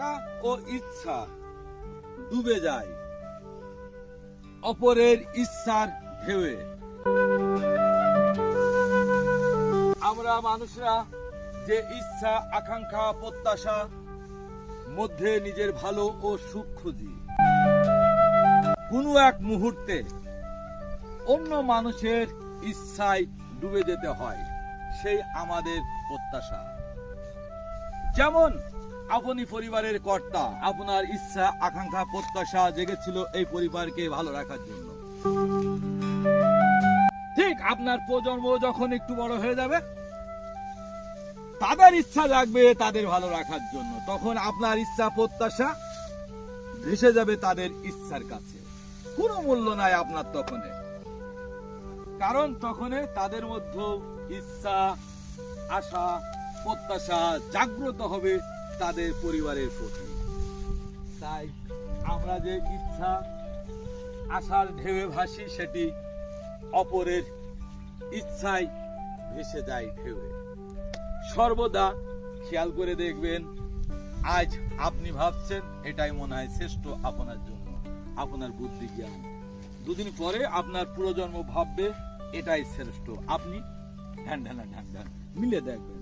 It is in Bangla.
আশা ও ইচ্ছা ডুবে যায়। অপরের ইচ্ছার ঢেউয়ে। আমরা মানুষরা যে ইচ্ছা, আকাঙ্ক্ষা, প্রত্যাশা মধ্যে নিজের ভালো ও সুখ খুঁজি। কোনো এক মুহূর্তে অন্য মানুষের ইচ্ছায় ডুবে যেতে হয়, সেই আমাদের প্রত্যাশা। যেমন আপনি পরিবারের কর্তা। আপনার ইচ্ছা, আকাঙ্ক্ষা, প্রত্যাশা জেগেছিল এই পরিবারকে ভালো রাখার জন্য। ঠিক আপনার প্রজন্ম যখন একটু বড় হয়ে যাবে, তাদের ইচ্ছা জাগবে তাদের ভালো রাখার জন্য। তখন আপনার ইচ্ছা, প্রত্যাশা ভেসে যাবে তাদের ইচ্ছার কাছে। কোনো মূল্য নাই আপনার তখনে। কারণ তখন তাদের মধ্যে ইচ্ছা, আশা, প্রত্যাশা জাগ্রত হবে তাদের পরিবারের প্রতি। তাই আমরা যে ইচ্ছা, আশার ঢেউয়ে ভাসি, সেটি অপরের ইচ্ছায় ভেসে যায় ঢেউয়ে। সর্বদা খেয়াল করে দেখবেন, আজ আপনি ভাবছেন, এটাই মনে হয় শ্রেষ্ঠ আপনার জন্য, আপনার বুদ্ধি জ্ঞান। দুদিন পরে আপনার পুরোজন্ম ভাববে, এটাই শ্রেষ্ঠ। আপনি ঢ্যান ঢ্যান ঢ্যান ঢ্যান মিলে দেখবেন।